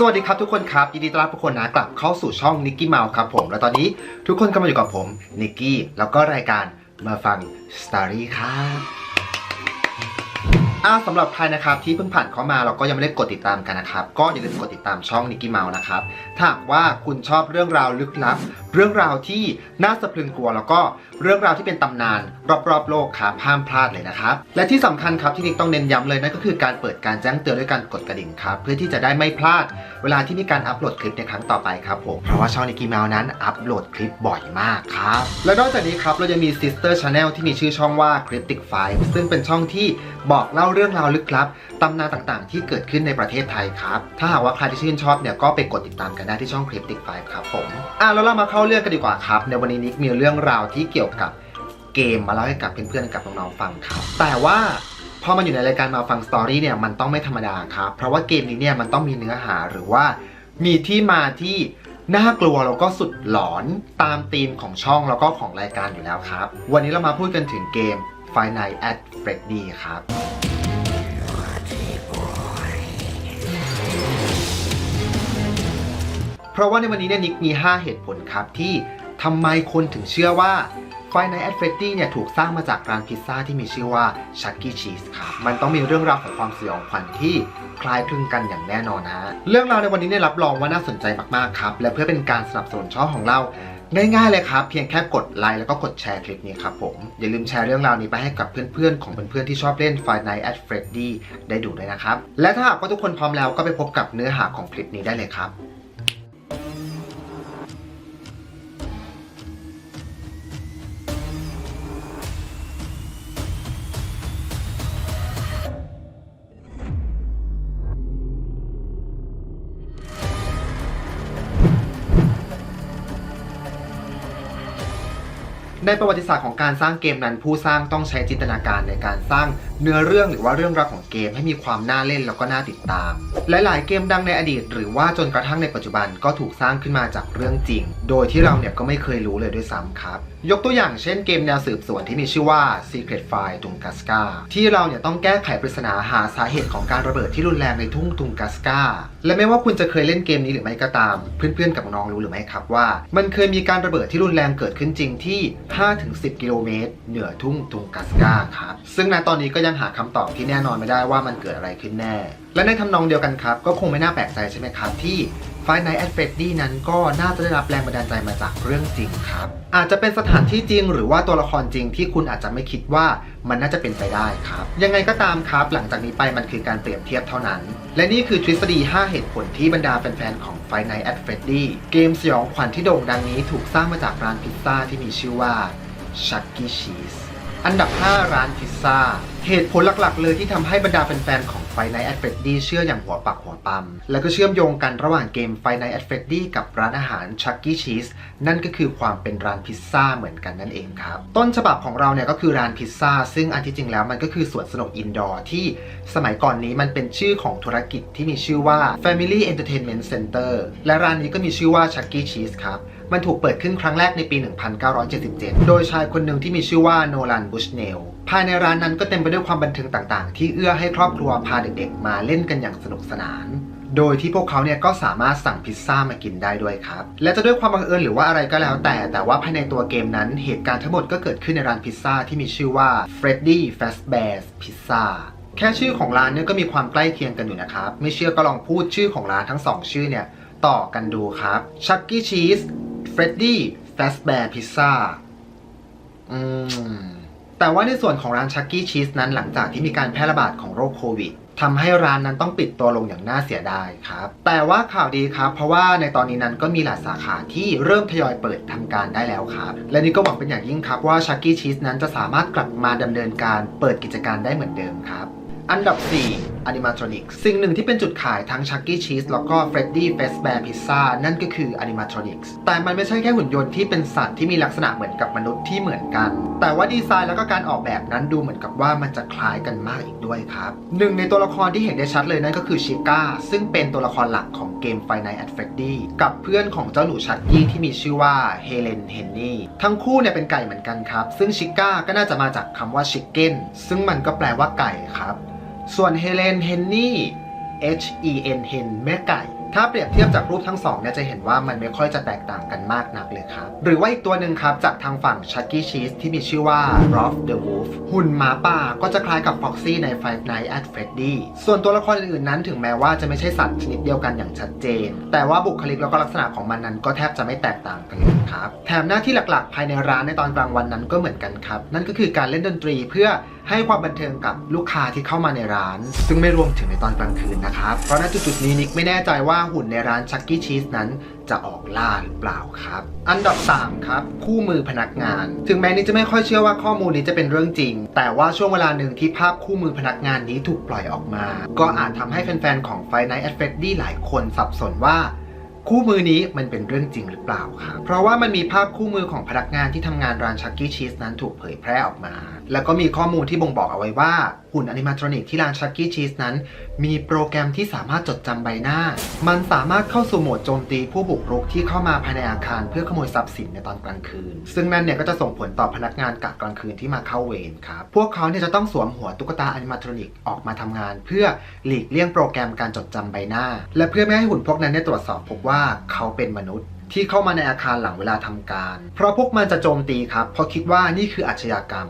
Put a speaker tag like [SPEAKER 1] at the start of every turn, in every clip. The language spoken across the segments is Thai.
[SPEAKER 1] สวัสดีครับทุกคนครับ ยินดีต้อนรับทุกคนนะกลับเข้าสู่ช่องนิกกี้เมาครับผม และตอนนี้ทุกคนกำลังอยู่กับผมนิกกี้แล้วก็รายการมาฟังสตอรี่ครับอ่าสำหรับใครนะครับที่เพิ่งผ่านเข้ามาเราก็ยังไม่ได้กดติดตามกันนะครับ ก็อย่าลืมกดติดตามช่องนิกกี้เมานะครับถ้าหากว่าคุณชอบเรื่องราวลึกลับ เรื่องราวที่น่าสะพรึงกลัวแล้วก็ เรื่องราวที่เป็นตำนาน รอบๆ โลกครับห้ามพลาดเลยนะครับ และที่สำคัญครับที่นิกต้องเน้นย้ำเลยนั่นก็คือการเปิดการแจ้งเตือนด้วยการกดกระดิ่งครับเพื่อที่จะได้ไม่พลาด เวลาที่มีการอัปโหลดคลิปในครั้งต่อไปครับผมเพราะว่าช่องนิกกี้แมวนั้นอัปโหลดคลิปบ่อยมากครับและนอกจากนี้ครับเรายังมี Sister Channel ที่มีชื่อช่องว่า Cryptic Five ซึ่งเป็นช่องที่บอกเล่าเรื่องราวลึกลับตำนานต่างๆ ที่เกิดขึ้นในประเทศไทยครับถ้าหากว่าใครที่ชื่นชอบเนี่ยก็ไปกดติดตามกันได้ที่ช่อง Cryptic Five ครับผมอะแล้วเรามาเข้าเรื่องกันดีกว่าครับในวันนี้นิกมีเรื่องราวที่เกี่ยวกับเกมมาเล่าให้กับเพื่อนๆกับน้องๆฟังครับ แต่ว่าพอมันอยู่ในรายการมาฟังสตอรี่เนี่ยมันต้องไม่ธรรมดาครับ เพราะว่าเกมนี้เนี่ยมันต้องมีเนื้อหาหรือว่า มีที่มาที่น่ากลัวแล้วก็สุดหลอนตามธีมของช่องแล้วก็ของรายการอยู่แล้วครับ วันนี้เรามาพูดกันถึงเกม f i n i g h t at Freddy ครับเพราะว่าในวันนี้เนี่ยนิกมี 5 เหตุผลครับที่ทำไมคนถึงเชื่อว่า Five Nights at Freddy เนี่ยถูกสร้างมาจากร้านพิซซ่าที่มีชื่อว่า Chuck E. Cheese ครับมันต้องมีเรื่องราวของความสยองขวัญที่คล้ายคลึงกันอย่างแน่นอนฮะเรื่องราวในวันนี้เนี่ยรับรองว่าน่าสนใจมากๆครับ และเพื่อเป็นการสนับสนุนช่องของเราง่ายๆเลยครับ เพียงแค่กดไลค์แล้วก็กดแชร์คลิปนี้ครับผม อย่าลืมแชร์เรื่องราวนี้ไปให้กับเพื่อนๆ ของเพื่อนๆที่ชอบเล่น Five Nights at Freddy ได้ดูด้วยนะครับ และถ้าหากว่าทุกคนพร้อมแล้วก็ไปพบกับเนื้อหาของคลิปนี้ได้เลยครับ ในประวัติศาสตร์ของการสร้างเกมนั้น ผู้สร้างต้องใช้จินตนาการในการสร้าง เนื้อเรื่องหรือว่าเรื่องราวของเกมให้มีความน่าเล่นแล้วก็น่าติดตามหลายๆเกมดังในอดีต หรือว่าจนกระทั่งในปัจจุบันก็ถูกสร้างขึ้นมาจากเรื่องจริง โดยที่เราเนี่ยก็ไม่เคยรู้เลยด้วยซ้ำครับ ยกตัวอย่างเช่นเกมแนวสืบสวนที่มีชื่อว่า Secret File ตุงกัสกาที่เราเนี่ยต้องแก้ไขปริศนาหาสาเหตุของการระเบิดที่รุนแรงในทุ่งตุงกัสกาและไม่ว่าคุณจะเคยเล่นเกมนี้หรือไม่ก็ตาม เพื่อนๆกับน้องรู้หรือไม่ครับว่า มันเคยมีการระเบิดที่รุนแรงเกิดขึ้นจริงที่ 5-10 กิโลเมตรเหนือทุ่งตุงกัสกาครับซึ่งณตอนนี้ก็ยังังหาคำตอบที่แน่นอนไม่ได้ว่ามันเกิดอะไรขึ้นแน่ และในทำนองเดียวกันครับ ก็คงไม่น่าแปลกใจใช่ไหมครับที่ Five Nights at Freddy นั้นก็น่าจะได้รับแรงบันดาลใจมาจากเรื่องจริงครับ อาจจะเป็นสถานที่จริงหรือว่าตัวละครจริงที่คุณอาจจะไม่คิดว่ามันน่าจะเป็นไปได้ครับ ยังไงก็ตามครับ หลังจากนี้ไปมันคือการเปรียบเทียบเท่านั้น และนี่คือทฤษฎี 5 เหตุผลที่บรรดาแฟนๆของ Five Nights at Freddy เกมสยองขวัญที่โด่งดังนี้ถูกสร้างมาจากร้านพิซซ่าที่มีชื่อว่า Chuck E. Cheese อันดับ 5 ร้านพิซซ่า เหตุผลหลักๆ เลยที่ทำให้บรรดาแฟนๆ ของ Five Nights at Freddy เชื่ออย่างหัวปักหัวปั๊ม แล้วก็เชื่อมโยงกันระหว่างเกม Five Nights at Freddy กับร้านอาหาร Chuck E. Cheese นั่นก็คือความเป็นร้านพิซซ่าเหมือนกันนั่นเองครับ ต้นฉบับของเราเนี่ยก็คือร้านพิซซ่าซึ่งอันที่จริงแล้วมันก็คือสวนสนุกอินดอร์ที่สมัยก่อนนี้มันเป็นชื่อของธุรกิจที่มีชื่อว่า Family Entertainment Center และร้านนี้ก็มีชื่อว่า Chuck E. Cheese ครับมันถูกเปิดขึ้นครั้งแรกในปี 1977 โดยชายคนหนึ่งที่มีชื่อว่าโนลันบุชเนล ภายในร้านนั้นก็เต็มไปด้วยความบันเทิงต่างๆ ที่เอื้อให้ครอบครัวพาเด็กๆ มาเล่นกันอย่างสนุกสนาน โดยที่พวกเขาเนี่ยก็สามารถสั่งพิซซ่ามากินได้ด้วยครับ และจะด้วยความบังเอิญหรือว่าอะไรก็แล้วแต่ แต่ว่าภายในตัวเกมนั้นเหตุการณ์ทั้งหมดก็เกิดขึ้นในร้านพิซซ่าที่มีชื่อว่า Freddy Fazbear's Pizza แค่ชื่อของร้านเนี่ยก็มีความใกล้เคียงกันอยู่นะครับ ไม่เชื่อก็ลองพูดชื่อของร้านทั้งสองชื่อเนี่ยต่อกันดูครับ Chuck E. Cheese Freddy Fazbear Pizza อืม แต่ว่าในส่วนของร้านชักกี้ชีสนั้นหลังจากที่มีการแพร่ระบาดของโรคโควิดทำให้ร้านนั้นต้องปิดตัวลงอย่างน่าเสียดายครับ แต่ว่าข่าวดีครับ เพราะว่าในตอนนี้นั้นก็มีหลายสาขาที่เริ่มทยอยเปิดทำการได้แล้วครับ และนี่ก็หวังเป็นอย่างยิ่งครับว่าชักกี้ชีสนั้นจะสามารถกลับมาดำเนินการเปิดกิจการได้เหมือนเดิมครับ อันดับ 4 Animatronics สิ่งหนึ่งที่เป็นจุดขายทั้ง Chuck E. Cheese แล้วก็ Freddy Fazbear Pizza นั่นก็คือ Animatronics แต่มันไม่ใช่แค่หุ่นยนต์ที่เป็นสัตว์ที่มีลักษณะเหมือนกับมนุษย์ที่เหมือนกัน แต่ว่าดีไซน์แล้วก็การออกแบบนั้นดูเหมือนกับว่ามันจะคล้ายกันมากอีกด้วยครับ หนึ่งในตัวละครที่เห็นได้ชัดเลยนั่นก็คือชิก้าซึ่งเป็นตัวละครหลักของเกม f i n i t at Freddy กับเพื่อนของเจ้าหนูชักกี้ที่มีชื่อว่าเฮเลนเฮนนี่ทั้งคู่เนี่ยเป็นไก่เหมือนกันครับ ซึ่งชิก้าก็น่าจะมาจากคำว่า chicken ซึ่งมันก็แปลว่าไก่ครับ ส่วนเฮเลนเฮนนี่ H E N เฮนแม่ไก่ ถ้าเปรียบเทียบจากรูปทั้งสองเนี่ยจะเห็นว่ามันไม่ค่อยจะแตกต่างกันมากนักเลยครับ หรือว่าอีกตัวหนึ่งครับ จากทางฝั่ง Chucky Cheese ที่มีชื่อว่า r o f the Wolf หุ่นหมาป่าก็จะคล้ายกับ Foxy ใน Five Nights at Freddy ส่วนตัวละครอื่นๆนั้นถึงแม้ว่าจะไม่ใช่สัตว์ชนิดเดียวกันอย่างชัดเจน แต่ว่าบุคลิกแล้วก็ลักษณะของมันนั้นก็แทบจะไม่แตกต่างกันเลย ครับ แถมหน้าที่หลักๆ ภายในร้านในตอนกลางวันนั้นก็เหมือนกันครับ นั่นก็คือการเล่นดนตรีเพื่อให้ความบันเทิงกับลูกค้าที่เข้ามาในร้าน ซึ่งไม่รวมถึงในตอนกลางคืนนะครับ เพราะณจุดๆนี้นิกไม่แน่ใจว่าหุ่นในร้านชักกี้ชีสนั้นจะออกล่าหรือเปล่าครับ อันดับ 3 ครับ คู่มือพนักงาน ถึงแม้นิกจะไม่ค่อยเชื่อว่าข้อมูลนี้จะเป็นเรื่องจริง แต่ว่าช่วงเวลาหนึ่งที่ภาพคู่มือพนักงานนี้ถูกปล่อยออกมา ก็อาจทำให้แฟนๆของ f i Night at Freddy หลายคนสับสนว่า คู่มือนี้มันเป็นเรื่องจริงหรือเปล่าครับ เพราะว่ามันมีภาพคู่มือของพนักงานที่ทำงานร้านชักกี้ชีสนั้นถูกเผยแพร่ออกมา แล้วก็มีข้อมูลที่บ่งบอกเอาไว้ว่าหุ่นอนิมาทรอนิกที่ร้านชักกี้ชีสนั้น มีโปรแกรมที่สามารถจดจำใบหน้า มันสามารถเข้าสู่โหมดโจมตีผู้บุกรุกที่เข้ามาภายในอาคารเพื่อขโมยทรัพย์สินในตอนกลางคืน ซึ่งนั่นเนี่ยก็จะส่งผลต่อพนักงานกะกลางคืนที่มาเข้าเวรครับ พวกเขาเนี่ยจะต้องสวมหัวตุ๊กตาอนิมาทรอนิกออกมาทำงาน เพื่อหลีกเลี่ยงโปรแกรมการจดจำใบหน้า และเพื่อไม่ให้หุ่นพวกนั้นเนี่ยตรวจสอบพบว่าเขาเป็นมนุษย์ที่เข้ามาในอาคารหลังเวลาทำการ เพราะพวกมันจะโจมตีครับ เพราะคิดว่านี่คืออาชญากรรม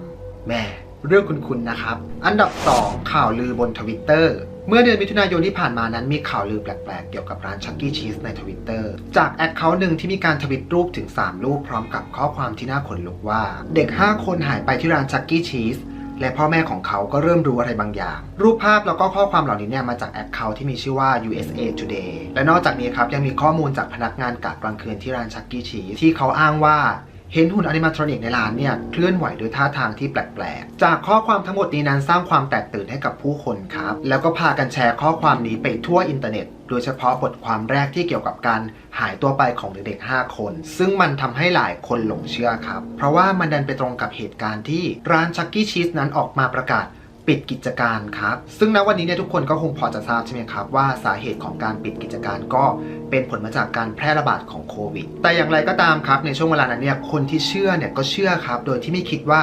[SPEAKER 1] แม่ เรื่องคุณๆนะครับ อันดับ 2 ข่าวลือบนทวิตเตอร์เมื่อเดือนมิถุนายนที่ผ่านมานั้นมีข่าวลือแปลกๆ เกี่ยวกับร้านชักกี้ชีสในทวิตเตอร์จากแอคเคาท์หนึ่งที่มีการทวิตรูปถึง 3 รูปพร้อมกับข้อความที่น่าขนลุกว่า เด็ก 5 คนหายไปที่ร้านชักกี้ชีสและพ่อแม่ของเขาก็เริ่มรู้อะไรบางอย่าง รูปภาพแล้วก็ข้อความเหล่านี้เนี่ยมาจากแอคเคาท์ที่มีชื่อว่า USA Today และนอกจากนี้ครับยังมีข้อมูลจากพนักงานกะกลางคืนที่ร้านชักกี้ชีสที่เขาอ้างว่า เห็นหุ่นอนิมาทรอนิกในร้านเนี่ยเคลื่อนไหวด้วยท่าทางที่แปลกๆ จากข้อความทั้งหมดนี้นั้นสร้างความแตกตื่นให้กับผู้คนครับ แล้วก็พากันแชร์ข้อความนี้ไปทั่วอินเทอร์เน็ต โดยเฉพาะบทความแรกที่เกี่ยวกับการหายตัวไปของเด็กๆ5คน ซึ่งมันทำให้หลายคนหลงเชื่อครับ เพราะว่ามันดันไปตรงกับเหตุการณ์ที่ร้านชักกี้ชีสนั้นออกมาประกาศ ปิดกิจการครับ ซึ่งณวันนี้เนี่ยทุกคนก็คงพอจะทราบใช่ไหมครับ ว่าสาเหตุของการปิดกิจการก็เป็นผลมาจากการแพร่ระบาดของโควิด แต่อย่างไรก็ตามครับในช่วงเวลานั้นเนี่ยคนที่เชื่อเนี่ยก็เชื่อครับ โดยที่ไม่คิดว่า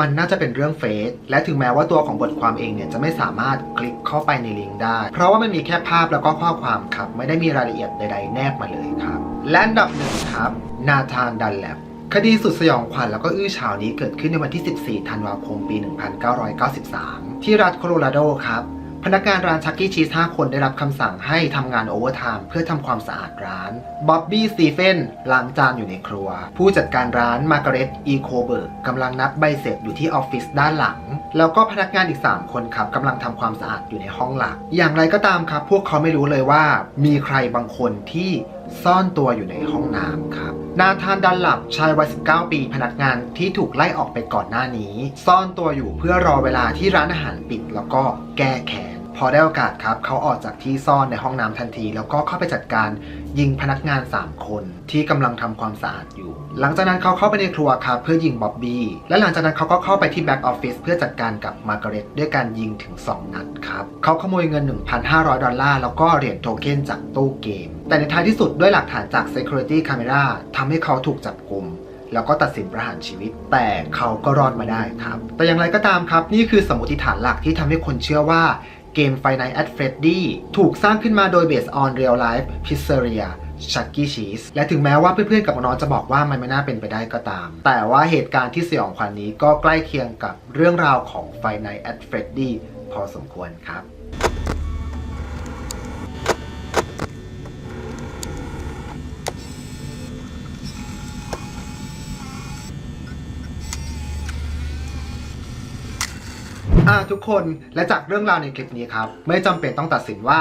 [SPEAKER 1] มันน่าจะเป็นเรื่องเฟซและถึงแม้ว่าตัวของบทความเองเนี่ยจะไม่สามารถคลิกเข้าไปในลิงก์ได้ เพราะว่ามันมีแค่ภาพแล้วก็ข้อความครับ ไม่ได้มีรายละเอียดใด ๆ แนบมาเลยครับ และอันดับหนึ่งครับ นาธานดันแลบ คดีสุดสยองขวัญแล้วก็อื้อฉาวนี้เกิดขึ้นในวันที่ 14 ธันวาคม ปี 1993 ที่รัฐโคโลราโดครับ พนักงานร้านชักกี้ชีส 5 คนได้รับคำสั่งให้ทำงานโอเวอร์ไทม์เพื่อทำความสะอาดร้าน บ๊อบบี้สตีเฟนล้างจานอยู่ในครัว ผู้จัดการร้านมาร์กาเร็ต อีโคเบิร์กกำลังนับใบเสร็จอยู่ที่ออฟฟิศด้านหลัง แล้วก็พนักงานอีก 3 คนครับกำลังทำความสะอาดอยู่ในห้องหลัก อย่างไรก็ตามครับ พวกเขาไม่รู้เลยว่า มีใครบางคนที่ซ่อนตัวอยู่ในห้องน้ำครับ นาธานดันหลับชายวัย 19 ปีพนักงานที่ถูกไล่ออกไปก่อนหน้านี้ ซ่อนตัวอยู่เพื่อรอเวลาที่ร้านอาหารปิดแล้วก็แก้แค้นพอได้โอกาสครับเขาออกจากที่ซ่อนในห้องน้ำทันที แล้วก็เข้าไปจัดการยิงพนักงาน 3 คน ที่กำลังทำความสะอาดอยู่ หลังจากนั้นเขาเข้าไปในครัวครับเพื่อยิงบ๊อบบี้และหลังจากนั้นเขาก็เข้าไปที่แบ็กออฟฟิศเพื่อจัดการกับมาร์กาเร็ตด้วยการยิงถึง 2 นัดครับเขาขโมยเงิน 1,500 ดอลลาร์แล้วก็เหรียญโทเค็นจากตู้เกม แต่ในท้ายที่สุดด้วยหลักฐานจาก Security Camera ทำให้เขาถูกจับกลุ่มแล้วก็ตัดสินประหารชีวิต แต่เขาก็รอดมาได้ครับ แต่อย่างไรก็ตามครับ นี่คือสมมติฐานหลักที่ทำให้คนเชื่อว่าเกม Five Nights at Freddy ถูกสร้างขึ้นมาโดย Based on Real Life Pizzeria ชักกี้ชีสและถึงแม้ว่าเพื่อนๆกับน้องจะบอกว่ามันไม่น่าเป็นไปได้ก็ตาม แต่ว่าเหตุการณ์ที่สยองขวัญนนี้ก็ใกล้เคียงกับเรื่องราวของ Five Nights at Freddy พอสมควรครับ อ่าทุกคนและจากเรื่องราวในคลิปนี้ครับ ไม่จำเป็นต้องตัดสินว่า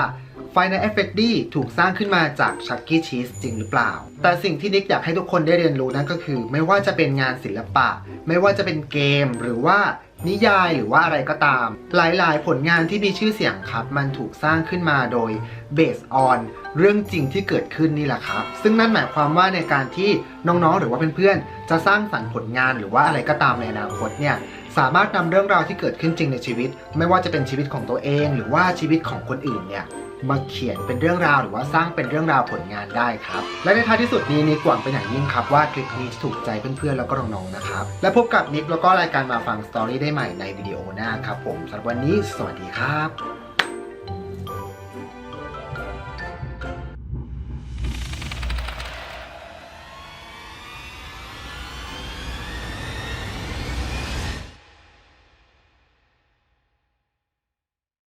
[SPEAKER 1] Final f f e c t ดีถูกสร้างขึ้นมาจากชักกี้ชีสจริงหรือเปล่า แต่สิ่งที่นิกอยากให้ทุกคนได้เรียนรู้นั่นก็คือ ไม่ว่าจะเป็นงานศิลปะ ไม่ว่าจะเป็นเกมหรือว่านิยายหรือว่าอะไรก็ตาม หลายๆ ผลงานที่มีชื่อเสียงครับ มันถูกสร้างขึ้นมาโดย based on เรื่องจริงที่เกิดขึ้นนี่แหละครับ ซึ่งนั่นหมายความว่าในการที่น้องๆ หรือว่าเพื่อนๆ จะสร้างสรรค์ผลงานหรือว่าอะไรก็ตามในอนาคตเนี่ย สามารถนำเรื่องราวที่เกิดขึ้นจริงในชีวิต ไม่ว่าจะเป็นชีวิตของตัวเอง หรือว่าชีวิตของคนอื่นเนี่ยมาเขียนเป็นเรื่องราวหรือว่าสร้างเป็นเรื่องราวผลงานได้ครับ และในท้ายที่สุดนี้นิกหวังเป็นอย่างยิ่งครับว่าคลิปนี้ถูกใจเพื่อนๆแล้วก็น้องๆนะครับ และพบกับนิกแล้วก็รายการมาฟังสตอรี่ได้ใหม่ในวิดีโอหน้าครับผมสำหรับวันนี้ สวัสดีครับ